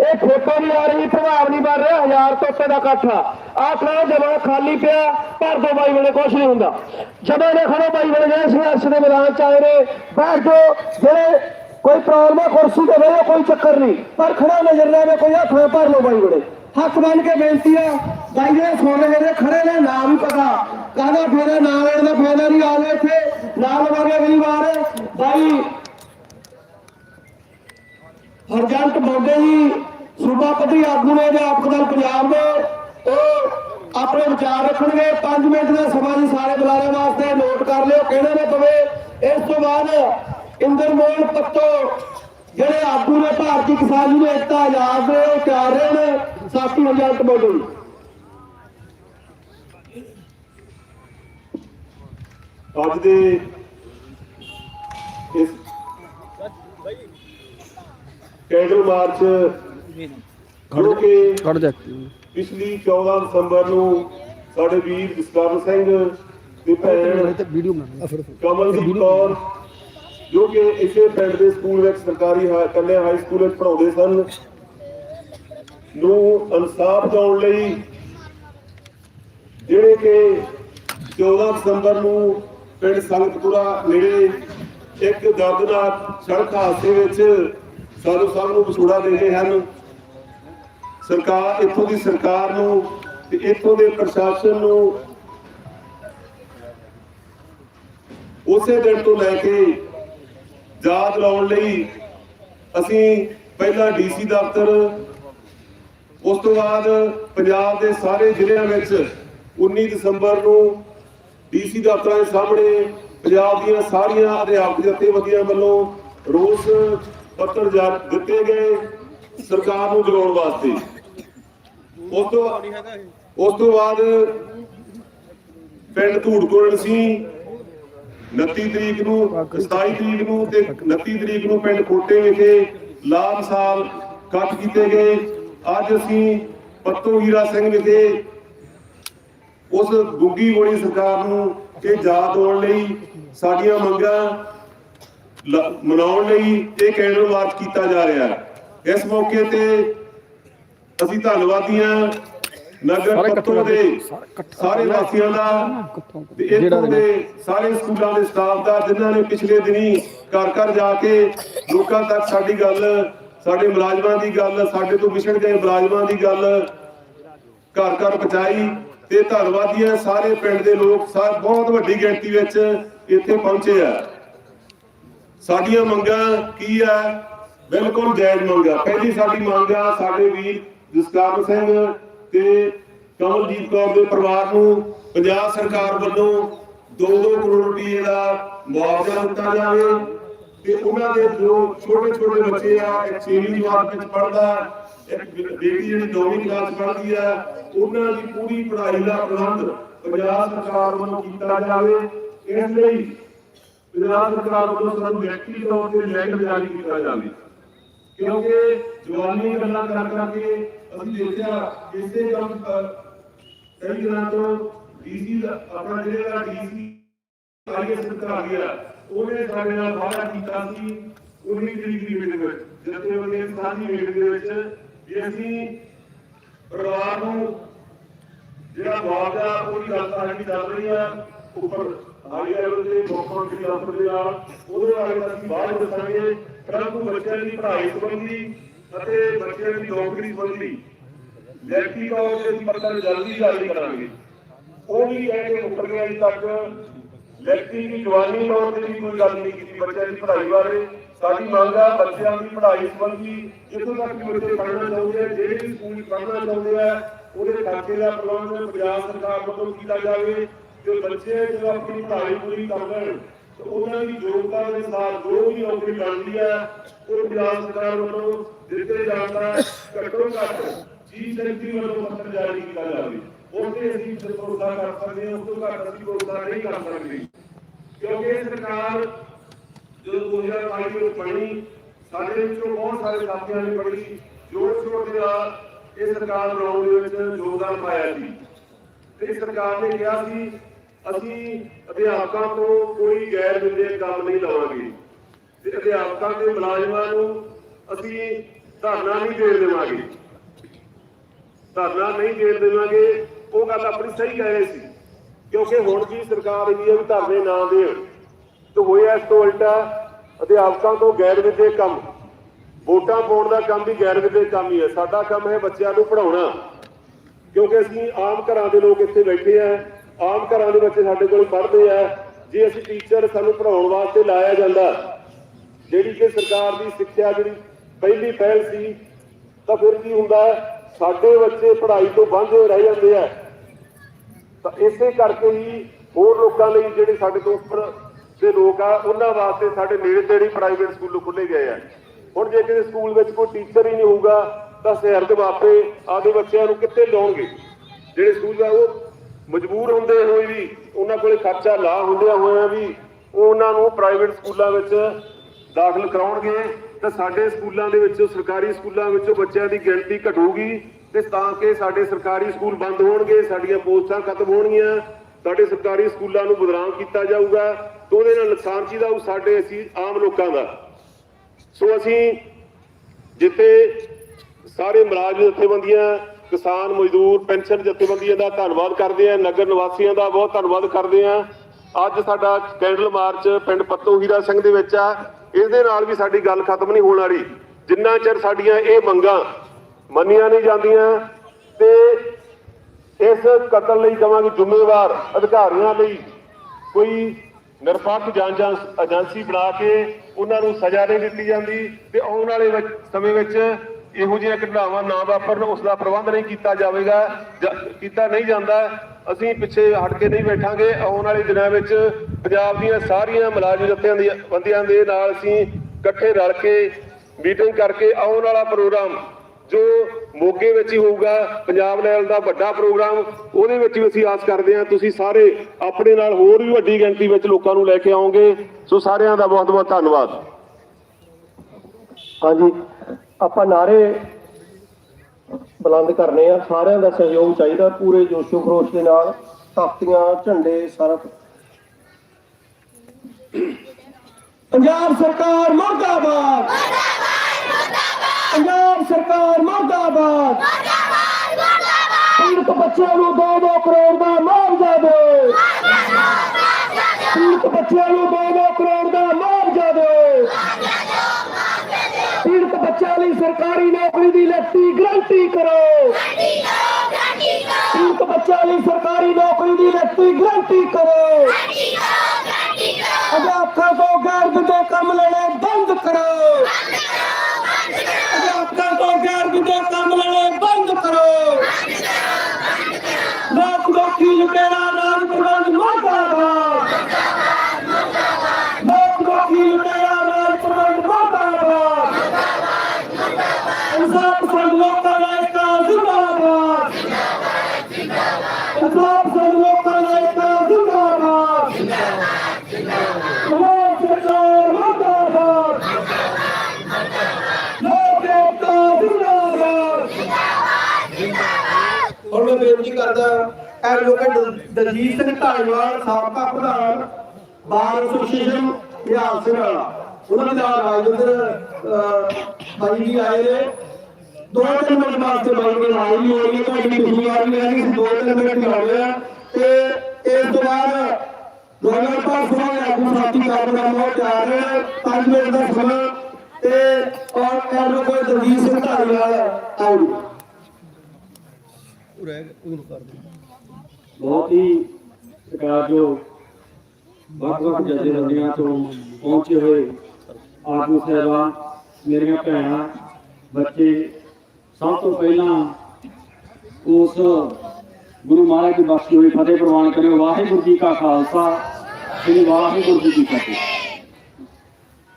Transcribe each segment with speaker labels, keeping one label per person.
Speaker 1: ਇਹ ਫੋਟੋ ਨਹੀਂ ਆ ਰਹੀ ਪ੍ਰਭਾਵ ਨਹੀਂ ਬਣ ਰਿਹਾ, ਹਜ਼ਾਰ ਤੋਂ ਉੱਤੇ ਦਾ ਇਕੱਠ ਆ। ਖੜਾ ਜਮਾ ਖਾਲੀ ਪਿਆ ਭਰ ਦੋ ਬਾਈ ਵੇਲੇ ਕੁਝ ਨਹੀਂ ਹੁੰਦਾ। ਜਦੋਂ ਨੇ ਖੜੋ ਬਾਈ ਵੇਲੇ ਜਿਹੜੇ ਸੰਘਰਸ਼ ਦੇ ਮੈਦਾਨ ਚ ਆਏ ਨੇ, ਬੈਠ ਜਾਓ, ਜਿਹੜੇ ਕੋਈ ਪ੍ਰੋਬਲਮ ਹੈ ਕੁਰਸੀ ਤੇ ਬਹਿਓ, ਕੋਈ ਚੱਕਰ ਨਹੀਂ। ਪਰ ਖੜਾ ਨਜ਼ਰ ਨਾ ਆਵੇ ਕੋਈ ਹੱਥ ਭਰ ਲਓ ਬਾਈ ਵੇਲੇ। ਹੱਥ ਬੰਨ ਕੇ ਬੇਨਤੀ ਆ, ਬਾਈ ਜਿਹੜੇ ਸੋਨੇ ਜਿਹੜੇ ਖੜੇ ਨੇ ਨਾਮ ਵੀ ਪਤਾ। ਕਾਹਦਾ ਫੇਰਾ ਨਾ ਲੈਣ ਦਾ ਫਾਇਦਾ ਨਹੀਂ ਆ ਗਏ ਇੱਥੇ। ਨਾਮ ਲਵਾਂਗੇ ਅਗਲੀ ਵਾਰ ਬਾਈ ਹਰਜੰਟ ਮੋਗੇ ਜੀ, ਸੂਬਾ ਪੱਧਰੀ ਆਗੂ ਨੇ ਅਧਿਆਪਕ ਦਲ ਪੰਜਾਬ ਦੇ, ਉਹ ਆਪਣੇ ਵਿਚਾਰ ਰੱਖਣਗੇ। 5 ਮਿੰਟ ਦਾ ਸਮਾਂ ਜੀ ਸਾਰੇ ਬੁਲਾਰੇ ਵਾਸਤੇ ਨੋਟ ਕਰ ਲਿਓ ਕਿਹੜੇ ਨੇ ਪਵੇ। ਇਸ ਤੋਂ ਬਾਅਦ ਇੰਦਰ ਪੱਤੋ, ਜਿਹੜੇ ਆਗੂ ਨੇ ਭਾਰਤੀ ਕਿਸਾਨ ਯੂਨੀਅਨ ਏਕਤਾ ਆਜ਼ਾਦ ਦੇ, ਉਹ ਤਿਆਰ ਰਹੇ ਨੇ। ਸਾਥੀ ਹਰਜੰਟ ਮੋਗੇ
Speaker 2: ਅੱਜ ਦੇ ਇਸ ਕੈਂਡਲ ਮਾਰਚ ਜੋ ਕਿ
Speaker 3: ਕੱਢ ਜਾ।
Speaker 2: ਪਿਛਲੀ 14 ਦਸੰਬਰ ਨੂੰ ਸਾਡੇ ਵੀਰ ਜਸਕਰਨ ਸਿੰਘ ਦੀ ਭੈਣ
Speaker 3: ਤੇ ਵੀਡੀਓ ਬਣਾ
Speaker 2: ਕਮਲਦੀਪ ਕੌਰ ਜੋ ਕਿ ਇਸੇ ਪਿੰਡ ਦੇ ਸਕੂਲ ਵਿੱਚ ਸਰਕਾਰੀ ਕੰਨਿਆ ਹਾਈ ਸਕੂਲ ਵਿੱਚ ਪੜ੍ਹਾਉਂਦੇ ਸਨ ਨੂੰ ਇਨਸਾਫ ਦਿਵਾਉਣ ਲਈ ਜਿਹੜੇ ਕਿ 14 ਦਸੰਬਰ ਨੂੰ ਪਿੰਡ ਸੰਗਤਪੁਰਾ ਨੇੜੇ ਇੱਕ ਦਰਦਨਾਕ ਸੜਕ ਹਾਦਸੇ ਵਿੱਚ ਸਾਨੂੰ ਸਭ ਨੂੰ ਵਿਛੋੜਾ ਦੇ ਰਹੇ ਹਨ। ਸਰਕਾਰ, ਇੱਥੋਂ ਦੀ ਸਰਕਾਰ ਨੂੰ ਤੇ ਇੱਥੋਂ ਦੇ ਪ੍ਰਸ਼ਾਸਨ ਨੂੰ ਉਸੇ ਦਿਨ ਤੋਂ ਲੈ ਕੇ ਯਾਦ ਲਾਉਣ ਲਈ ਅਸੀਂ ਪਹਿਲਾਂ ਡੀਸੀ ਦਫ਼ਤਰ, ਉਸ ਤੋਂ ਬਾਅਦ ਪੰਜਾਬ ਦੇ ਸਾਰੇ ਜ਼ਿਲ੍ਹਿਆਂ ਵਿੱਚ 19 ਦਸੰਬਰ ਨੂੰ ਡੀਸੀ ਦਫ਼ਤਰਾਂ ਦੇ ਸਾਹਮਣੇ ਪੰਜਾਬ ਦੀਆਂ ਸਾਰੀਆਂ ਅਧਿਆਪਕ ਜਥੇਬੰਦੀਆਂ ਵੱਲੋਂ ਰੋਸ ਪੱਤਰ ਜਾ ਦਿੱਤੇ ਗਏ ਸਰਕਾਰ ਨੂੰ ਜਗਾਉਣ ਵਾਸਤੇ। ਉਸ ਤੋਂ ਉਸ ਤੋਂ ਬਾਅਦ ਪਿੰਡ ਧੂੜਕੋਟ ਸੀ। 29 ਤਰੀਕ ਨੂੰ 27 ਤਰੀਕ ਨੂੰ ਤੇ 29 ਤਰੀਕ ਨੂੰ ਪਿੰਡ ਕੋਟੇ ਵਿਖੇ ਲਾਲ ਸਾਲ ਕੱਟ ਕੀਤੇ ਗਏ। ਅੱਜ ਅਸੀਂ ਪੱਤੋ ਹੀਰਾ ਸਿੰਘ ਵਿਖੇ ਉਸ ਗੁੱਗੀ ਗੋਲੀ ਸਰਕਾਰ ਨੂੰ ਇਹ ਯਾਦ ਦਿਵਾਉਣ ਲਈ ਸਾਡੀਆਂ ਮੰਗਾਂ ਮਨਾਉਣ ਲਈ ਇਹ ਕੈਂਡਲ ਮਾਰਚ ਕੀਤਾ ਜਾ ਰਿਹਾ ਹੈ। ਇਸ ਮੌਕੇ ਤੇ ਅਸੀਂ ਧੰਨਵਾਦੀ ਹਾਂ ਨਗਰ ਪੱਤੋ ਦੇ
Speaker 3: ਸਾਰੇ
Speaker 2: ਵਾਸੀਆਂ ਦਾ ਇੱਥੋਂ ਦੇ ਸਾਰੇ ਸਕੂਲਾਂ ਦੇ ਸਟਾਫ ਦਾ ਜਿਨ੍ਹਾਂ ਨੇ ਪਿਛਲੇ ਦਿਨੀ ਘਰ ਘਰ ਜਾ ਕੇ ਲੋਕਾਂ ਤੱਕ ਸਾਡੀ ਗੱਲ ਸਾਡੇ ਮੁਲਾਜ਼ਮਾਂ ਦੀ ਗੱਲ ਸਾਡੇ ਤੋਂ ਵਿਛੜ ਗਏ ਮੁਲਾਜ਼ਮਾਂ ਦੀ ਗੱਲ ਘਰ ਘਰ ਪਹੁੰਚਾਈ ਤੇ ਧੰਨਵਾਦੀ ਹੈ ਸਾਰੇ ਪਿੰਡ ਦੇ ਲੋਕ ਸਾਰੇ ਬਹੁਤ ਵੱਡੀ ਗਿਣਤੀ ਵਿੱਚ ਇੱਥੇ ਪਹੁੰਚੇ ਆ। ਸਾਡੀਆਂ ਮੰਗਾਂ ਕੀ ਆ? ਬਿਲਕੁਲ ਜਾਇਜ਼ ਮੰਗਾਂ। ਪਹਿਲੀ ਸਾਡੀ ਮੰਗ ਆ ਸਾਡੇ ਵੀਰ ਜਸਕਰਨ ਸਿੰਘ ਤੇ ਕਮਲਜੀਤ ਕੌਰ ਦੇ ਪਰਿਵਾਰ ਨੂੰ ਪੰਜਾਬ ਸਰਕਾਰ ਵੱਲੋਂ 2-2 ਕਰੋੜ ਰੁਪਏ ਦਾ ਮੁਆਵਜ਼ਾ ਦਿੱਤਾ ਜਾਵੇ ਤੇ ਉਹਨਾਂ ਦੇ ਜੋ ਛੋਟੇ ਛੋਟੇ ਬੱਚੇ ਆ, ਇੱਕ 6ਵੀਂ ਜਮਾਤ ਵਿੱਚ ਪੜ੍ਹਦਾ, ਇੱਕ ਬੇਟੀ ਜਿਹੜੀ 9ਵੀਂ ਕਲਾਸ ਪੜ੍ਹਦੀ ਆ, ਉਹਨਾਂ ਦੀ ਪੂਰੀ ਪੜ੍ਹਾਈ ਦਾ ਪ੍ਰਬੰਧ ਪੰਜਾਬ ਸਰਕਾਰ ਵੱਲੋਂ ਕੀਤਾ ਜਾਵੇ। ਇਸ ਲਈ ਪੰਜਾਬ ਸਰਕਾਰ ਵੱਲੋਂ ਸਾਨੂੰ ਵਿਅਕਤੀ ਤੌਰ ਤੇ ਲੈਂਡ ਜਾਰੀ ਕੀਤਾ ਜਾਵੇ। ਕਿਉਂਕਿ ਜਵਾਨੀ ਗੱਲਾਂ ਕਰ ਕਰਕੇ ਅਸੀਂ ਦੇਖਿਆ ਇਸੇ ਕੰਮ ਕਈ ਦਿਨਾਂ ਤੋਂ ਡੀਸੀ ਆਪਣਾ ਜਿਹੜੇ ਦਾ ਡੀਸੀ ਆਈਐਸ ਆ ਗਿਆ, ਉਹਨੇ ਸਾਡੇ ਨਾਲ ਵਾਅਦਾ ਕੀਤਾ ਸੀ 19 ਤਰੀਕ ਦੀ ਮੀਟਿੰਗ ਵਿੱਚ। ਜਥੇਬੰਦੀ ਸਾਂਝੀ ਮੀਟਿੰਗ ਦੇ ਵਿੱਚ ਵੀ ਅਸੀਂ ਪਰਿਵਾਰ ਨੂੰ ਜਿਹੜਾ ਮੁਆਵਜ਼ਾ ਉਹਦੀ ਗੱਲ ਤਾਂ ਸਾਡੀ ਚੱਲ ਰਹੀ ਆ ਉੱਪਰ ਹਾਈ ਲੈਵਲ ਤੇ ਮੁੱਖ ਮੰਤਰੀ ਦਫ਼ਤਰ ਦੇ ਨਾਲ ਉਹਦੇ ਬਾਰੇ ਅਸੀਂ ਬਾਅਦ ਦੱਸਾਂਗੇ। ਪਰੰਤੂ ਬੱਚਿਆਂ ਦੀ ਪੜ੍ਹਾਈ ਸੰਬੰਧੀ ਅਤੇ ਬੱਚਿਆਂ ਦੀ ਨੌਕਰੀ ਸੰਬੰਧੀ ਲੈਕਟੀ ਤੌਰ ਤੇ ਅਸੀਂ ਪੱਤਰ ਜਲਦੀ ਜਾਰੀ ਕਰਾਂਗੇ। ਉਹ ਵੀ ਕਹਿ ਕੇ ਉੱਪਰ ਤੱਕ ਲੈਕਟੀ ਦੀ ਜਵਾਨੀ ਤੌਰ ਤੇ ਵੀ ਕੋਈ ਗੱਲ ਨਹੀਂ ਕੀਤੀ, ਬੱਚਿਆਂ ਦੀ ਪੜ੍ਹਾਈ ਬਾਰੇ। ਸਾਡੀ ਮੰਗ ਆ ਬੱਚਿਆਂ ਦੀ ਪੜ੍ਹਾਈ ਸੰਬੰਧੀ ਜਿੱਥੋਂ ਤੱਕ ਵੀ ਬੱਚੇ ਪੜ੍ਹਨਾ ਚਾਹੁੰਦੇ ਆ, ਜਿਹੜੇ ਵੀ ਸਕੂਲ ਪੜ੍ਹਨਾ ਚਾਹੁੰਦੇ ਆ, ਉਹਦੇ ਖਰਚੇ ਦਾ ਪ੍ਰਬੰਧ ਪੰਜਾਬ ਸਰਕਾਰ ਵੱਲੋਂ ਕੀਤਾ ਜਾਵੇ। ਤੇ ਬੱਚੇ ਜਦੋਂ ਆਪਣੀ ਪੜ੍ਹਾਈ ਪੂਰੀ ਕਰ ਲੈਣ, ਤੇ ਉਹਨਾਂ ਦੀ ਯੋਗਤਾ ਦੇ ਨਾਲ ਜੋ ਵੀ ਨੌਕਰੀ ਬਣਦੀ ਹੈ ਉਹ ਪੰਜਾਬ ਸਰਕਾਰ ਵੱਲੋਂ ਦਿੱਤੇ ਜਾਣ ਘੱਟੋ ਘੱਟ ਚੀਜ਼ ਸੈਕਟਰੀ ਵੱਲੋਂ ਪੱਤਰ ਜਾਰੀ ਕੀਤਾ ਜਾਵੇ। ਉਹਦੇ ਅਸੀਂ ਭਰੋਸਾ ਕਰ ਸਕਦੇ ਹਾਂ ਉਸ ਤੋਂ ਘੱਟ ਅਸੀਂ ਭਰੋਸਾ ਨਹੀਂ ਕਰ ਸਕਦੇ। ਕਿਉਂਕਿ ਸਰਕਾਰ ਜਦੋਂ 2022 ਵਿੱਚ ਬਣੀ, ਸਾਡੇ ਵਿੱਚੋਂ ਬਹੁਤ ਸਾਰੇ ਸਾਥੀਆਂ ਨੇ ਬੜੀ ਜੋਰ ਸ਼ੋਰ ਦੇ ਨਾਲ ਇਹ ਸਰਕਾਰ ਬਣਾਉਣ ਦੇ ਵਿੱਚ ਯੋਗਦਾਨ ਪਾਇਆ ਸੀ। ਤੇ ਸਰਕਾਰ ਨੇ ਕਿਹਾ ਸੀ ਅਸੀਂ ਅਧਿਆਪਕਾਂ ਤੋਂ ਕੋਈ ਗੈਰ ਵਿਦਿਅਕ ਕੰਮ ਨਹੀਂ ਲਵਾਂਗੇ। ਤੇ ਅਧਿਆਪਕਾਂ ਦੇ ਮੁਲਾਜ਼ਮਾਂ ਨੂੰ ਅਸੀਂ ਧਰਨਾ ਨਹੀਂ ਦੇਣ ਦੇਵਾਂਗੇ। ਧਰਨਾ ਨਹੀਂ ਦੇਣ ਦੇਵਾਂਗੇ, ਉਹ ਗੱਲ ਆਪਣੀ ਸਹੀ ਕਹਿ ਰਹੇ ਸੀ। ਕਿਉਂਕਿ ਹੁਣ ਜੀ ਸਰਕਾਰ ਇਹਦੀ ਹੈ ਵੀ ਧਰਨੇ ਨਾ ਦੇਣ। ਤੇ ਹੋਇਆ ਇਸ ਤੋਂ ਉਲਟਾ, ਅਧਿਆਪਕਾਂ ਤੋਂ ਗੈਰ ਵਿਦਿਅਕ ਕੰਮ। ਵੋਟਾਂ ਪਾਉਣ ਦਾ ਕੰਮ ਵੀ ਗੈਰ ਵਿਦਿਅਕ ਕੰਮ ਹੀ ਹੈ ਸਾਡਾ ਕੰਮ ਹੈ ਬੱਚਿਆਂ ਨੂੰ ਪੜਾਉਣਾ ਕਿਉਂਕਿ ਅਸੀਂ ਆਮ ਘਰਾਂ ਦੇ ਲੋਕ ਇੱਥੇ ਬੈਠੇ ਆ। ਆਮ ਘਰਾਂ ਦੇ ਬੱਚੇ ਸਾਡੇ ਕੋਲ ਪੜ੍ਹਦੇ ਆ, ਜੇ ਅਸੀਂ ਟੀਚਰ ਸਾਨੂੰ ਪੜਾਉਣ ਵਾਸਤੇ ਲਾਇਆ ਜਾਂਦਾ, ਜਿਹੜੀ ਕਿ ਸਰਕਾਰ ਦੀ ਸਿੱਖਿਆ ਜਿਹੜੀ ਪਹਿਲੀ ਪਹਿਲ ਸੀ, ਤਾਂ ਫਿਰ ਕੀ ਹੁੰਦਾ ਸਾਡੇ ਬੱਚੇ ਪੜ੍ਹਾਈ ਤੋਂ ਵਾਂਝੇ ਰਹਿ ਜਾਂਦੇ ਆ। ਤਾਂ ਇਸੇ ਕਰਕੇ ਹੀ ਹੋਰ ਲੋਕਾਂ ਲਈ ਜਿਹੜੇ ਸਾਡੇ ਤੋਂ ਉੱਪਰ ਦੇ ਲੋਕ ਆ, ਉਹਨਾਂ ਵਾਸਤੇ ਸਾਡੇ ਨੇੜੇ ਤੇੜੇ ਪ੍ਰਾਈਵੇਟ ਸਕੂਲ ਖੁੱਲੇ ਗਏ ਆ। ਹੁਣ ਜੇ ਕਿਸੇ ਸਕੂਲ ਵਿੱਚ ਕੋਈ ਟੀਚਰ ਹੀ ਨਹੀਂ ਹੋਊਗਾ, ਤਾਂ ਸ਼ਹਿਰ ਦੇ ਮਾਪੇ ਆਪਦੇ ਬੱਚਿਆਂ ਨੂੰ ਕਿੱਥੇ ਲਾਉਣਗੇ ਜਿਹੜੇ ਸਕੂਲ ਆ, ਉਹ ਮਜਬੂਰ ਹੁੰਦੇ ਹੋਏ ਵੀ, ਉਹਨਾਂ ਕੋਲੇ ਖਰਚਾ ਲਾ ਹੁੰਦਿਆਂ ਹੋਇਆਂ ਵੀ ਉਹ ਉਹਨਾਂ ਨੂੰ ਪ੍ਰਾਈਵੇਟ ਸਕੂਲਾਂ ਵਿੱਚ ਦਾਖਲ ਕਰਾਉਣਗੇ, ਤਾਂ ਸਾਡੇ ਸਕੂਲਾਂ ਦੇ ਵਿੱਚੋਂ, ਸਰਕਾਰੀ ਸਕੂਲਾਂ ਵਿੱਚੋਂ ਬੱਚਿਆਂ ਦੀ ਗਿਣਤੀ ਘਟੂਗੀ ਤੇ ਤਾਂ ਕਿ ਸਾਡੇ ਸਰਕਾਰੀ ਸਕੂਲ ਬੰਦ ਹੋਣਗੇ, ਸਾਡੀਆਂ ਪੋਸਟਾਂ ਖਤਮ ਹੋਣਗੀਆਂ, ਸਾਡੇ ਸਰਕਾਰੀ ਸਕੂਲਾਂ ਨੂੰ ਬਦਨਾਮ ਕੀਤਾ ਜਾਊਗਾ, ਤੇ ਉਹਦੇ ਨਾਲ ਨੁਕਸਾਨ ਕਿਹਦਾ ਉਹ ਸਾਡੇ ਅਸੀਂ ਆਮ ਲੋਕਾਂ ਦਾ। ਸੋ ਅਸੀਂ ਜਿੱਥੇ ਸਾਰੇ ਮੁਲਾਜ਼ਮ, ਜਥੇਬੰਦੀਆਂ ਕਿਸਾਨ ਮਜ਼ਦੂਰ, ਪੈਨਸ਼ਨ ਜਥੇਬੰਦੀਆਂ ਦਾ ਧੰਨਵਾਦ ਕਰਦੇ ਆ ਨਗਰ ਨਿਵਾਸੀਆਂ ਦਾ ਬਹੁਤ ਧੰਨਵਾਦ ਕਰਦੇ ਆ ਅੱਜ ਸਾਡਾ ਕੈਂਡਲ ਮਾਰਚ ਪਿੰਡ ਪੱਤੋ ਹੀਰਾ ਸਿੰਘ ਦੇ ਵਿੱਚ ਆ। ਇਸ ਦੇ ਨਾਲ ਵੀ ਸਾਡੀ ਗੱਲ ਖਤਮ ਨਹੀਂ ਹੋਣ ਵਾਲੀ। ਜਿੰਨਾ ਚਿਰ ਸਾਡੀਆਂ ਇਹ ਮੰਗਾਂ ਮੰਨੀਆਂ ਨਹੀਂ ਜਾਂਦੀਆਂ ਤੇ ਇਸ ਕਤਲ ਲਈ ਕਵਾਂਗੇ ਜ਼ਿੰਮੇਵਾਰ ਅਧਿਕਾਰੀਆਂ ਲਈ ਕੋਈ ਨਿਰਪੱਖ ਜਾਂਚ ਏਜੰਸੀ ਬਣਾ ਕੇ ਉਹਨਾਂ ਨੂੰ ਸਜ਼ਾ ਨਹੀਂ ਦਿੱਤੀ ਜਾਂਦੀ ਤੇ ਆਉਣ ਵਾਲੇ ਸਮੇਂ ਵਿੱਚ ਇਹੋ ਜਿਹੀਆਂ ਘਟਨਾਵਾਂ ਨਾ ਵਾਪਰਨ, ਉਸ ਦਾ ਪ੍ਰਬੰਧ ਨਹੀਂ ਕੀਤਾ ਜਾਵੇਗਾ ਕੀਤਾ ਨਹੀਂ ਜਾਂਦਾ। ਅਸੀਂ ਪਿੱਛੇ ਹਟ ਕੇ ਨਹੀਂ ਬੈਠਾਂਗੇ। ਆਉਣ ਵਾਲੇ ਦਿਨਾਂ ਵਿੱਚ ਪੰਜਾਬ ਦੀਆਂ ਸਾਰੀਆਂ ਮੁਲਾਜ਼ਮ ਜੱਥਿਆਂ ਦੀ ਬੰਦਿਆਂ ਦੇ ਨਾਲ ਅਸੀਂ ਇਕੱਠੇ ਰਲ ਕੇ ਮੀਟਿੰਗ ਕਰਕੇ ਆਉਣ ਵਾਲਾ ਪ੍ਰੋਗਰਾਮ ਜੋ ਮੋਗੇ ਵਿੱਚ ਹੀ ਹੋਊਗਾ, ਪੰਜਾਬ ਲੈਵਲ ਦਾ ਵੱਡਾ ਪ੍ਰੋਗਰਾਮ, ਉਹਦੇ ਵਿੱਚ ਵੀ ਅਸੀਂ ਆਸ ਕਰਦੇ ਹਾਂ। ਤੁਸੀਂ ਸਾਰੇ ਆਪਣੇ ਨਾਲ ਹੋਰ ਵੀ ਵੱਡੀ ਗਿਣਤੀ ਵਿੱਚ ਲੋਕਾਂ ਨੂੰ ਲੈ ਕੇ ਆਓਗੇ। ਸੋ ਸਾਰਿਆਂ ਦਾ ਬਹੁਤ ਬਹੁਤ ਧੰਨਵਾਦ।
Speaker 1: ਹਾਂਜੀ। ਆਪਾਂ ਨਾਰੇ ਬੁਲੰਦ ਕਰਨੇ ਆ, ਸਾਰਿਆਂ ਦਾ ਸਹਿਯੋਗ ਚਾਹੀਦਾ, ਪੂਰੇ ਜੋਸ਼ੋ ਖਰੋਸ਼ ਦੇ ਨਾਲ ਤਾਕਤੀਆਂ ਝੰਡੇ ਸਾਰਾ ਪੰਜਾਬ ਸਰਕਾਰ ਮੁਰਦਾਬਾਦ। ਪੰਜਾਬ ਸਰਕਾਰ ਮੁਰਦਾਬਾਦ। ਪੀੜਤ ਬੱਚਿਆਂ ਨੂੰ 2-2 ਕਰੋੜ ਦਾ ਮੁਆਵਜ਼ਾ ਦਿਓ ਪੀੜਤ ਬੱਚਿਆਂ ਨੂੰ 2-2 ਕਰੋੜ ਦਾ ਮੁਆਵਜ਼ਾ ਦਿਓ ਪੀੜਤ ਬੱਚਿਆਂ ਲਈ ਸਰਕਾਰੀ ਨੌਕਰੀ ਦੀ ਲੱਤੀ ਗਰੰਟੀ ਕਰੋ ਪੀੜਤ ਬੱਚਿਆਂ ਲਈ ਸਰਕਾਰੀ ਨੌਕਰੀ ਦੀ ਲੱਤੀ ਗਰੰਟੀ ਕਰੋ ਅਧਿਆਪਕਾਂ ਤੋਂ ਗੈਰ ਵਿਦਿਅਕ ਕੰਮ ਲੈਣੇ ਬੰਦ ਕਰੋ ਅਧਿਆਪਕਾਂ ਤੋਂ ਗੈਰ ਵਿਦਿਅਕ ਕੰਮ ਲੈਣੇ ਬੰਦ ਕਰੋ ਲੋਕ ਲੋਕੀ ਲੁਟੇਰਾ ਰਾਜ ਪ੍ਰਬੰਧ ਮੁਰਦਾਬਾਦ ਲੋਕ ਲੋਕੀ ਲੁਟੇਰਾ ਰਾਜ ਪ੍ਰਬੰਧ ਮੁਰਦਾਬਾਦ ਇਨਸਾਫ ਪਸੰਦ ਲੋਕਾਂ ਦਾ ਇੱਕ ਜ਼ਿੰਦਾਬਾਦ ਇਨਸਾਫ ਪਸੰਦ ਲੋਕਾਂ ਦਾ ਇੱਕ ਜ਼ਿੰਦਾਬਾਦ ਲੋਕ ਸਰਕਾਰ ਮੁਰਦਾਬਾਦ ਲੋਕ ਏਕਤਾ ਜ਼ਿੰਦਾਬਾਦ
Speaker 3: ਹੁਣ ਮੈਂ ਬੇਨਤੀ ਕਰਦਾ ਐਡਵੋਕੇਟ ਦਲਜੀਤ ਸਿੰਘ ਢਾਲੀਵਾਲ ਸਾਬਕਾ ਪ੍ਰਧਾਨ ਬਾਰ ਐਸੋਸੀਏਸ਼ਨ ਬਿਹਾਰ ਸਿੰਘ ਵਾਲਾ। ਉਹਨਾਂ ਦੇ ਨਾਲ ਰਾਜਿੰਦਰ ਅਹ, ਭਾਈ ਜੀ ਆਏ ਨੇ। ਦੋ ਤਿੰਨ ਮਿੰਟ ਵਾਸਤੇ ਬਾਈ ਦੇ ਨਾਲ ਹੀ ਹੋਈ ਹੈ ਤੁਹਾਡੀ ਪਿਛਲੀ ਵਾਰ ਵੀ ਆਈ ਸੀ ਦੋ ਤਿੰਨ ਮਿੰਟ ਲਾਉਣੇ ਆ। ਤੇ ਇਸ ਤੋਂ ਬਾਅਦ ਦੋਨਾਂ ਪਾਸ ਹੋਏ ਆਗੂ ਸਾਥੀ ਕਾਰਜਕਰਮ ਹੋ ਜਾ ਰਹੇ ਨੇ 5 ਮਿੰਟ ਦਾ ਸਮਾਂ। ਤੇ ਔਰ ਐਡਵੋਕੇਟ ਦਲਜੀਤ ਸਿੰਘ ਢਾਲੀਵਾਲ ਆਓ ਜੀ
Speaker 4: ਬਹੁਤ ਹੀ ਸਤਿਕਾਰਯੋਗ ਵੱਖ-ਵੱਖ ਜਥੇਬੰਦੀਆਂ ਤੋਂ ਪਹੁੰਚੇ ਹੋਏ ਆਗੂ ਸਾਹਿਬਾਨ, ਮੇਰੀਆਂ ਭੈਣਾਂ, ਬੱਚੇ, ਸਭ ਤੋਂ ਪਹਿਲਾਂ ਉਸ ਗੁਰੂ ਮਹਾਰਾਜ ਦੀ ਬਖਸ਼ੀ ਹੋਈ ਫਤਿਹ ਪ੍ਰਵਾਨ ਕਰਿਓ। ਵਾਹਿਗੁਰੂ ਜੀ ਕਾ ਖਾਲਸਾ, ਸ੍ਰੀ ਵਾਹਿਗੁਰੂ ਜੀ ਕੀ ਫਤਿਹ।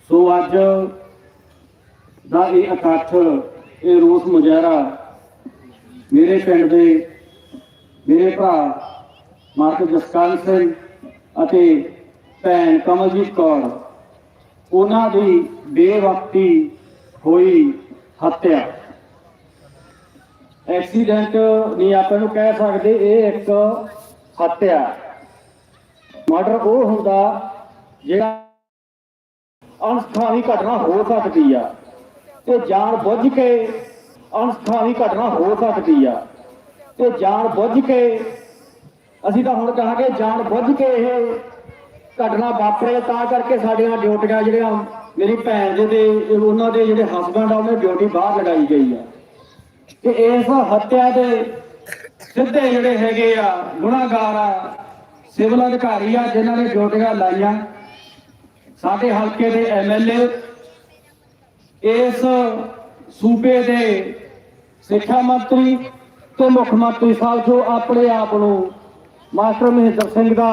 Speaker 4: ਸੋ ਅੱਜ ਦਾ ਇਹ ਇਕੱਠ, ਇਹ ਰੋਸ ਮੁਜ਼ਾਹਰਾ ਮੇਰੇ ਪਿੰਡ ਦੇ ਮੇਰੇ ਭਰਾ ਮਾਸਟਰ ਜਸਕਾਨ ਸਿੰਘ ਅਤੇ ਭੈਣ ਕਮਲਜੀਤ ਕੌਰ, ਉਹਨਾਂ ਦੀ ਬੇਵਕਤੀ ਹੋਈ ਹੱਤਿਆ। ਐਕਸੀਡੈਂਟ ਨਹੀਂ ਆਪਾਂ ਨੂੰ ਕਹਿ ਸਕਦੇ, ਇਹ ਇੱਕ ਹੱਤਿਆ। ਮਰਡਰ ਉਹ ਹੁੰਦਾ ਜਿਹੜਾ ਅਨਸਥਾਨੀ ਘਟਨਾ ਹੋ ਸਕਦੀ ਆ ਤੇ ਜਾਣ ਬੁੱਝ ਕੇ ਅਣਸਖਾਵੀ ਘਟਨਾ ਹੋ ਸਕਦੀ ਆ ਤੇ ਜਾਣ ਬੁੱਝ ਕੇ ਅਸੀਂ ਤਾਂ ਹੁਣ ਕਹਾਂਗੇ ਜਾਣ ਬੁੱਝ ਕੇ ਇਹ ਘਟਨਾ ਵਾਪਰੇ, ਤਾਂ ਕਰਕੇ ਸਾਡੀਆਂ ਡਿਊਟੀਆਂ ਜਿਹੜੀਆਂ ਮੇਰੀ ਭੈਣ ਜੀ ਦੇ, ਉਹਨਾਂ ਦੇ ਜਿਹੜੇ ਹਸਬੰਡ ਆ, ਉਹਨੇ ਡਿਊਟੀ ਬਾਹਰ ਲਗਾਈ ਗਈ ਆ। ਤੇ ਇਸ ਹੱਤਿਆ ਦੇ ਸਿੱਧੇ ਜਿਹੜੇ ਹੈਗੇ ਆ, ਗੁਨਾਹਗਾਰ ਆ, ਸਿਵਲ ਅਧਿਕਾਰੀ ਆ, ਜਿਨ੍ਹਾਂ ਨੇ ਡਿਊਟੀਆਂ ਲਾਈਆਂ। ਸਾਡੇ ਹਲਕੇ ਦੇ ਐਮਐਲਏ ਇਸ ਸੂਬੇ ਦੇ ਸਿੱਖਿਆ ਮੰਤਰੀ ਤੇ ਮੁੱਖ ਮੰਤਰੀ ਸਾਹਿਬ ਜੋ ਆਪਣੇ ਆਪ ਨੂੰ ਮਾਸਟਰ ਮਹਿੰਦਰ ਸਿੰਘ ਦਾ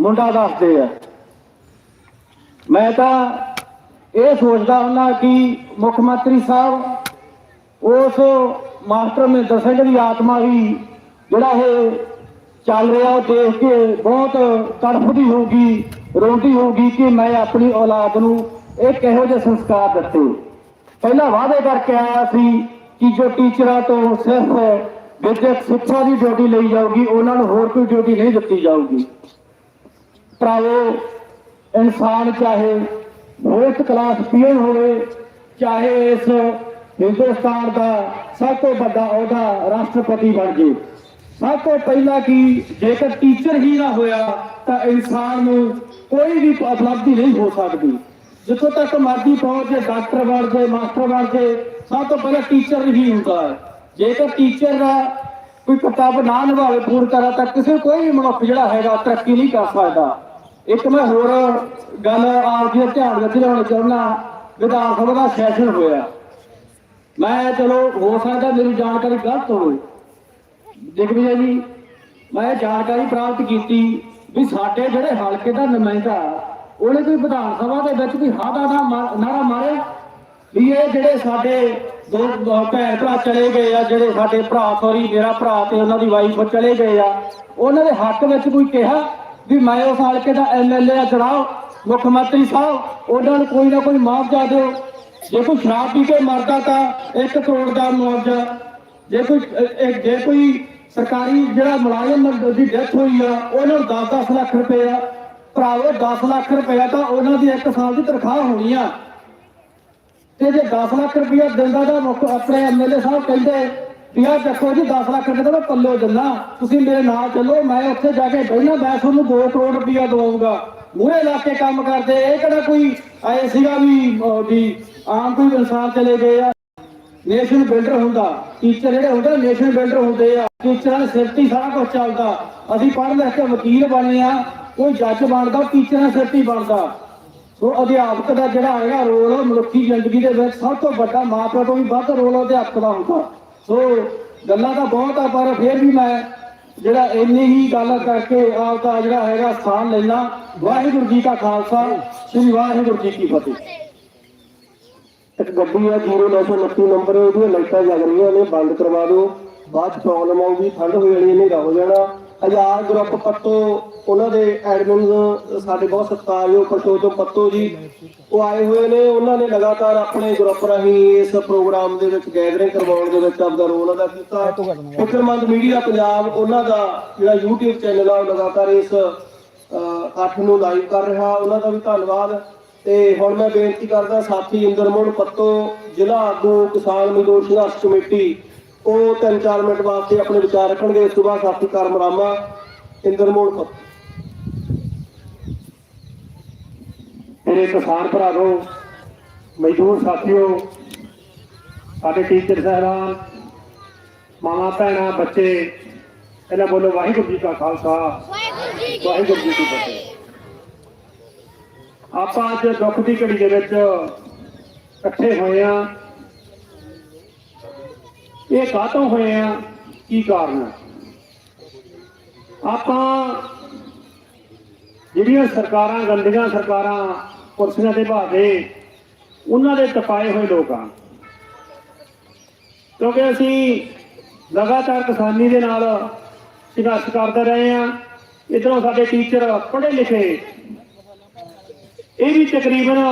Speaker 4: ਮੁੰਡਾ ਦੱਸਦੇ ਆ। ਮੈਂ ਤਾਂ ਇਹ ਸੋਚਦਾ ਹੁੰਦਾ ਕਿ ਮੁੱਖ ਮੰਤਰੀ ਸਾਹਿਬ ਉਸ ਮਾਸਟਰ ਮਹਿੰਦਰ ਸਿੰਘ ਦੀ ਆਤਮਾ ਵੀ ਜਿਹੜਾ ਇਹ ਚੱਲ ਰਿਹਾ, ਉਹ ਦੇਖ ਕੇ ਬਹੁਤ ਤੜਫਦੀ ਹੋਊਗੀ, ਰੋਂਦੀ ਹੋਊਗੀ ਕਿ ਮੈਂ ਆਪਣੀ ਔਲਾਦ ਨੂੰ ਇਹ ਕਿਹੋ ਜਿਹੇ ਸੰਸਕਾਰ ਦਿੱਤੇ। ਪਹਿਲਾਂ ਵਾਅਦੇ ਕਰਕੇ ਆਇਆ ਸੀ ਕਿ ਜੋ ਟੀਚਰਾਂ ਤੋਂ ਸਿਰਫ ਵਿਦਿਅਕ ਸਿੱਖਿਆ ਦੀ ਡਿਊਟੀ ਲਈ ਜਾਊਗੀ, ਉਹਨਾਂ ਨੂੰ ਹੋਰ ਕੋਈ ਡਿਊਟੀ ਨਹੀਂ ਦਿੱਤੀ ਜਾਊਗੀ। ਭਰਾਵੋ, ਇਨਸਾਨ ਚਾਹੇ ਫੋਰਥ ਕਲਾਸ ਪੀਅਨ ਹੋਵੇ, ਚਾਹੇ ਇਸ ਹਿੰਦੁਸਤਾਨ ਦਾ ਸਭ ਤੋਂ ਵੱਡਾ ਅਹੁਦਾ ਰਾਸ਼ਟਰਪਤੀ ਬਣ ਜੇ। ਸਭ ਤੋਂ ਪਹਿਲਾਂ ਕਿ ਜੇਕਰ ਟੀਚਰ ਹੀ ਨਾ ਹੋਇਆ, ਤਾਂ ਇਨਸਾਨ ਨੂੰ ਕੋਈ ਵੀ ਉਪਲਬਧੀ ਨਹੀਂ ਹੋ ਸਕਦੀ। ਜਿੱਥੋਂ ਤੱਕ ਮਰਜ਼ੀ ਪਹੁੰਚ ਜੇ, ਡਾਕਟਰ ਬਣ ਜੇ, ਮਾਸਟਰ ਬਣ ਜੇ, ਸਭ ਤੋਂ ਪਹਿਲਾਂ ਟੀਚਰ ਹੀ ਹੁੰਦਾ ਹੈ। ਜੇਕਰ ਟੀਚਰ ਦਾ ਕੋਈ ਕਿਤਾਬ ਨਾ ਨਿਭਾਵੇ ਪੂਰੀ ਤਰ੍ਹਾਂ ਤਾਂ ਕਿਸੇ ਕੋਈ ਵੀ ਮਨੁੱਖ ਜਿਹੜਾ ਹੈਗਾ ਤਰੱਕੀ ਨਹੀਂ ਕਰ ਸਕਦਾ। ਇੱਕ ਮੈਂ ਹੋਰ ਗੱਲ ਆਪ ਜੀ ਧਿਆਨ ਵਿੱਚ ਲਿਆਉਣਾ ਚਾਹੁੰਦਾ, ਵਿਧਾਨ ਸਭਾ ਦਾ ਸੈਸ਼ਨ ਹੋਇਆ। ਮੈਂ ਚਲੋ ਹੋ ਸਕਦਾ ਮੇਰੀ ਜਾਣਕਾਰੀ ਗਲਤ ਹੋਵੇ। ਦਿਗਵਿਜੇ ਜੀ, ਮੈਂ ਜਾਣਕਾਰੀ ਪ੍ਰਾਪਤ ਕੀਤੀ ਵੀ ਸਾਡੇ ਜਿਹੜੇ ਹਲਕੇ ਦਾ ਨੁਮਾਇੰਦਾ, ਉਹਨੇ ਕੋਈ ਵਿਧਾਨ ਸਭਾ ਦੇ ਵਿੱਚ ਕੋਈ ਹਾਦਾ ਦਾ ਨਾਰਾ ਮਾਰਿਆ? ਵੀ ਇਹ ਜਿਹੜੇ ਸਾਡੇ ਦੋ ਭੈਣ ਭਰਾ ਚਲੇ ਗਏ ਆ, ਜਿਹੜੇ ਸਾਡੇ ਭਰਾ ਸੌਰੀ ਮੇਰਾ ਭਰਾ ਤੇ ਉਹਨਾਂ ਦੀ ਵਾਈਫ ਚਲੇ ਗਏ ਆ, ਉਹਨਾਂ ਦੇ ਹੱਕ ਵਿੱਚ ਕੋਈ ਕਿਹਾ ਵੀ ਮੈਂ ਉਸ ਹਲਕੇ ਦਾ ਐਮਐਲਏ ਆ ਚੜਾਓ ਮੁੱਖ ਮੰਤਰੀ ਸਾਹਿਬ, ਉਹਨਾਂ ਨੂੰ ਕੋਈ ਨਾ ਕੋਈ ਮੁਆਵਜ਼ਾ ਦਿਓ। ਜੇ ਕੋਈ ਸ਼ਰਾਬ ਪੀ ਕੇ ਮਰਦਾ ਤਾਂ 1 ਕਰੋੜ ਦਾ ਮੁਆਵਜ਼ਾ। ਜੇ ਕੋਈ ਜੇ ਕੋਈ ਸਰਕਾਰੀ ਜਿਹੜਾ ਮੁਲਾਜ਼ਮ ਦੀ ਡੈਥ ਹੋਈ ਆ, ਉਹਨਾਂ ਨੂੰ 10-10 ਲੱਖ ਰੁਪਏ ਆ। ਭਰਾਵੋ 10 ਲੱਖ ਰੁਪਏ ਤਾਂ ਉਹਨਾਂ ਦੀ ਇੱਕ ਸਾਲ ਦੀ ਤਨਖਾਹ ਹੋਣੀ ਆ। ਤੇ ਜੇ 10 ਲੱਖ ਰੁਪਇਆ ਦਿੰਦਾ ਤਾਂ ਮੁੱਖ ਆਪਣੇ ਐਮਐਲਏ ਸਾਹਿਬ ਕਹਿੰਦੇ ਵੀ ਆਹ ਦੇਖੋ ਜੀ 10 ਲੱਖ ਰੁਪਏ ਤਾਂ ਮੈਂ ਪੱਲੇ ਦਿੰਦਾ। ਤੁਸੀਂ ਮੇਰੇ ਨਾਲ ਚੱਲੋ, ਮੈਂ ਉੱਥੇ ਜਾ ਕੇ ਬਹਿਣਾ, ਮੈਂ ਤੁਹਾਨੂੰ 2 ਕਰੋੜ ਰੁਪਇਆ ਦਵਾਉਂਗਾ ਮੂਹਰੇ ਲਾ ਕੇ ਕੰਮ ਕਰਦੇ, ਇਹ ਕਿਹੜਾ ਕੋਈ ਆਏ ਸੀਗਾ ਵੀ ਵੀ ਆਮ ਕੋਈ ਇਨਸਾਨ ਚਲੇ ਗਏ ਆ? ਨੇਸ਼ਨ ਬਿਲਡਰ ਹੁੰਦਾ, ਟੀਚਰ ਜਿਹੜੇ ਹੁੰਦੇ ਨੇਸ਼ਨ ਬਿਲਡਰ ਹੁੰਦੇ ਆ। ਟੀਚਰਾਂ ਦੇ ਸੇਫਟੀ ਸਾਰਾ ਕੁਝ ਚੱਲਦਾ। ਅਸੀਂ ਪੜ੍ਹ ਲਿਖ ਕੇ ਵਕੀਲ ਬਣੇ ਆ, ਕੋਈ ਜੱਜ ਬਣਦਾ, ਟੀਚਰਾਂ ਸੇਫਟੀ ਬਣਦਾ। ਸੋ ਅਧਿਆਪਕ ਦਾ ਜਿਹੜਾ ਹੈਗਾ ਰੋਲ ਮਨੁੱਖੀ ਜ਼ਿੰਦਗੀ ਦੇ ਵਿੱਚ ਸਭ ਤੋਂ ਵੱਡਾ ਮਾਪੇ ਤੋਂ ਵੀ ਵੱਧ ਰੋਲ ਅਧਿਆਪਕ ਦਾ ਹੁੰਦਾ। ਸੋ ਗੱਲਾਂ ਤਾਂ ਬਹੁਤ ਆ, ਪਰ ਫਿਰ ਵੀ ਮੈਂ ਜਿਹੜਾ ਇੰਨੀ ਹੀ ਗੱਲ ਕਰਕੇ ਆਪ ਦਾ ਜਿਹੜਾ ਹੈਗਾ ਸਥਾਨ ਲੈਣਾ ਵਾਹਿਗੁਰੂ ਜੀ ਕਾ ਖਾਲਸਾ, ਸ੍ਰੀ ਵਾਹਿਗੁਰੂ ਜੀ ਕੀ ਫਤਿਹ।
Speaker 1: ਇੱਕ ਗੱਡੀ ਆ 0929 ਨੰਬਰ, ਉਹਦੀਆਂ ਲਾਈਟਾਂ ਜਗ ਰਹੀਆਂ ਨੇ, ਬੰਦ ਕਰਵਾ ਦਿਓ। ਬਾਅਦ ਚ ਪ੍ਰੋਬਲਮ ਆਊਗੀ, ਠੰਡ ਹੋ ਜਾਣੀ, ਹਨੇਰਾ ਹੋ ਜਾਣਾ। ਹਜ਼ਾਰ ਗਰੁੱਪ ਪੱਤੋ ਉਹਨਾਂ ਦੇ ਐਡਮਿਨ ਸਾਡੇ ਬਹੁਤ ਸਤਿਕਾਰਯੋਗ ਪਰਸ਼ੋਤਮ ਪੱਤੋ ਜੀ ਉਹ ਆਏ ਹੋਏ ਨੇ ਉਹਨਾਂ ਨੇ ਲਗਾਤਾਰ ਆਪਣੇ ਗਰੁੱਪ ਰਾਹੀਂ ਇਸ ਪ੍ਰੋਗਰਾਮ ਦੇ ਵਿੱਚ ਗੈਦਰਿੰਗ ਕਰਵਾਉਣ ਦੇ ਵਿੱਚ ਆਪਦਾ ਰੋਲ ਅਦਾ ਕੀਤਾ। ਫਿਕਰਮੰਦ ਮੀਡੀਆ ਪੰਜਾਬ ਉਹਨਾਂ ਦਾ ਜਿਹੜਾ YouTube ਚੈਨਲ ਆ ਉਹ ਲਗਾਤਾਰ ਇਸ ਇਕੱਠ ਨੂੰ ਲਾਈਵ ਕਰ ਰਿਹਾ। ਉਹਨਾਂ ਦਾ ਵੀ ਧੰਨਵਾਦ। ਤੇ ਹੁਣ ਮੈਂ ਬੇਨਤੀ ਕਰਦਾ ਸਾਥੀ ਇੰਦਰਮੋਹਨ ਪੱਤੋ ਜ਼ਿਲ੍ਹਾ ਆਗੂ ਕਿਸਾਨ ਮਜ਼ਦੂਰ ਸੰਘਰਸ਼ ਕਮੇਟੀ ਉਹ ਤਿੰਨ ਚਾਰ ਮਿੰਟ ਵਾਸਤੇ ਆਪਣੇ ਵਿਚਾਰ ਰੱਖਣਗੇ ਇਸ ਤੋਂ ਬਾਅਦ ਸਾਥੀ ਕਰਮਰਾਮਾ ਇੰਦਰਮੋਹਨ ਪੱਤੋ
Speaker 4: ਮੇਰੇ ਕਿਸਾਨ ਭਰਾਵੋ, ਮਜ਼ਦੂਰ ਸਾਥੀਓ, ਸਾਡੇ ਟੀਚਰ ਸਾਹਿਬਾਨ ਮਾਮਾ ਭੈਣਾਂ, ਬੱਚੇ, ਇਹਨਾਂ ਬੋਲੋ ਵਾਹਿਗੁਰੂ ਜੀ ਕਾ ਖਾਲਸਾ, ਵਾਹਿਗੁਰੂ ਜੀ ਕੀ ਫਤਿਹ। ਆਪਾਂ ਅੱਜ ਦੁੱਖ ਦੀ ਘੜੀ ਦੇ ਵਿੱਚ ਇਕੱਠੇ ਹੋਏ ਆ ਇਹ ਕਾਹਤੋਂ ਹੋਏ ਆ ਕੀ ਕਾਰਨ ਆ? ਆਪਾਂ ਜਿਹੜੀਆਂ ਸਰਕਾਰਾਂ, ਗੰਦੀਆਂ ਸਰਕਾਰਾਂ, ਕੁਰਸੀਆਂ ਤੇ ਭਾਵੇਂ ਉਹਨਾਂ ਦੇ ਟਪਾਏ ਹੋਏ ਲੋਕ ਆ। ਕਿਉਂਕਿ ਅਸੀਂ ਲਗਾਤਾਰ ਕਿਸਾਨੀ ਦੇ ਨਾਲ ਸੰਘਰਸ਼ ਕਰਦੇ ਰਹੇ ਆ ਇਧਰੋਂ ਸਾਡੇ ਟੀਚਰ ਪੜ੍ਹੇ ਲਿਖੇ। ਇਹ ਵੀ ਤਕਰੀਬਨ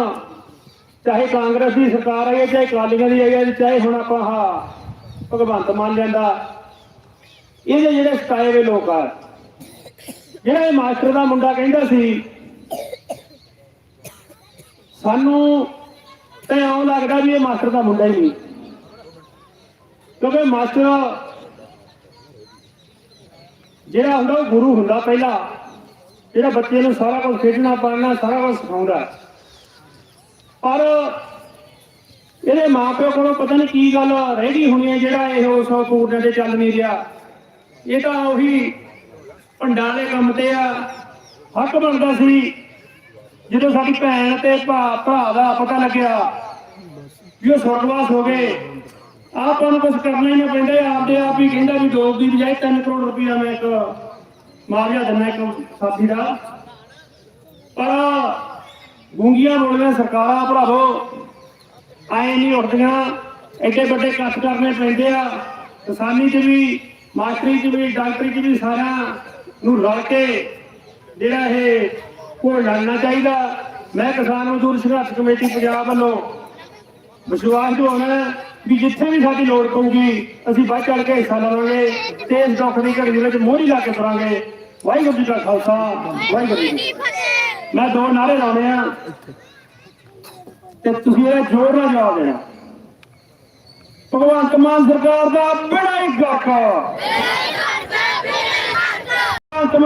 Speaker 4: ਚਾਹੇ ਕਾਂਗਰਸ ਦੀ ਸਰਕਾਰ ਆਈ ਹੈ, ਚਾਹੇ ਅਕਾਲੀਆਂ ਦੀ ਆਈ ਹੈ, ਚਾਹੇ ਹੁਣ ਆਪਾਂ ਹਾਂ ਭਗਵੰਤ ਮਾਨ ਜਾਂਦਾ ਇਹ ਜਿਹੜੇ ਸਤਾਏ ਹੋਏ ਲੋਕ ਆ, ਜਿਹੜਾ ਇਹ ਮਾਸਟਰ ਦਾ ਮੁੰਡਾ ਕਹਿੰਦਾ ਸੀ, ਸਾਨੂੰ
Speaker 5: ਤੇ ਇਉਂ ਲੱਗਦਾ ਵੀ ਇਹ ਮਾਸਟਰ ਦਾ ਮੁੰਡਾ ਹੀ ਨਹੀਂ। ਕਿਉਂਕਿ ਮਾਸਟਰ ਜਿਹੜਾ ਹੁੰਦਾ ਉਹ ਗੁਰੂ ਹੁੰਦਾ ਪਹਿਲਾਂ। ਜਿਹੜਾ ਬੱਚੇ ਨੂੰ ਸਾਰਾ ਕੁਝ ਖੇਡਣਾ ਪੜਨਾ ਸਾਰਾ ਕੁਝ ਸਿਖਾਉਂਦਾ। ਪਰ ਇਹਦੇ ਮਾਪਿਓ ਕੋਲੋਂ ਪਤਾ ਨਹੀਂ ਕੀ ਗੱਲ ਰਹਿ ਗਈ ਹੋਣੀ ਹੈ ਜਿਹੜਾ ਇਹ ਉਸ ਕੋਰਟ ਦੇ ਚੱਲ ਨਹੀਂ ਰਿਹਾ। ਇਹ ਤਾਂ ਉਹੀ ਭੰਡਾਂ ਦੇ ਕੰਮ ਤੇ ਆ। ਹੱਕ ਬਣਦਾ ਸੀ। ਜਦੋਂ ਸਾਡੀ ਭੈਣ ਤੇ ਭਾ- ਭਰਾ ਦਾ ਪਤਾ ਲੱਗਿਆ ਵੀ ਉਹ ਸੁਰਗਵਾਸ ਹੋ ਗਏ। ਆਪਾਂ ਨੂੰ ਕੁਝ ਕਰਨਾ ਹੀ ਨਾ ਪੈਂਦਾ। ਆਪਦੇ ਆਪ ਹੀ ਕਹਿੰਦਾ ਵੀ ਦੋ ਦੀ ਬਜਾਏ 3 ਕਰੋੜ ਰੁਪਇਆ ਮੈਂ ਇੱਕ ਮਾਰਿਆ ਦਿੰਦਾ ਇੱਕ ਸਾਥੀ ਦਾ। ਪਰ ਗੁੰਗੀਆਂ ਬੋਲੀਆਂ ਸਰਕਾਰਾਂ, ਭਰਾਵੋ ਆਏ ਨਹੀਂ ਉੱਠਦੀਆਂ, ਐਡੇ ਵੱਡੇ ਕੱਟ ਕਰਨੇ ਪੈਂਦੇ ਆ। ਕਿਸਾਨੀ 'ਚ ਵੀ, ਮਾਸਟਰੀ 'ਚ ਵੀ, ਡਾਕਟਰੀ 'ਚ ਵੀ ਸਾਰਿਆਂ ਨੂੰ ਰਲ ਕੇ ਜਿਹੜਾ ਇਹ ਕੋਈ ਲੜਨਾ ਚਾਹੀਦਾ। ਮੈਂ ਕਿਸਾਨ ਮਜ਼ਦੂਰ ਸੰਘਰਸ਼ ਕਮੇਟੀ ਪੰਜਾਬ ਵੱਲੋਂ ਵਿਸ਼ਵਾਸ ਦਿਵਾਉਣਾ ਵੀ ਜਿੱਥੇ ਵੀ ਸਾਡੀ ਲੋੜ ਪਊਗੀ, ਅਸੀਂ ਵੱਧ ਚੜ ਕੇ ਹਿੱਸਾ ਲਵਾਂਗੇ ਤੇ ਇਸ ਦੁੱਖ ਦੀ ਘੜੀ ਦੇ ਵਿੱਚ ਮੋਹਰੀ ਲਾ ਕੇ ਤੁਰਾਂਗੇ ਵਾਹਿਗੁਰੂ ਜੀ ਕਾ ਖਾਲਸਾ, ਵਾਹਿਗੁਰੂ ਜੀ ਮੈਂ ਦੋ ਨਾਰੇ ਲਾਉਣੇ ਆ। ਤੇ ਤੁਸੀਂ ਇਹਦਾ ਜ਼ੋਰ ਨਾਲ ਜਵਾਬ ਦੇਣਾ। ਭਗਵੰਤ ਮਾਨ ਸਰਕਾਰ ਦਾ ਬੜਾ ਹੀ ਗਾਖਾ ਭਗਵੰਤ ਮਾਨ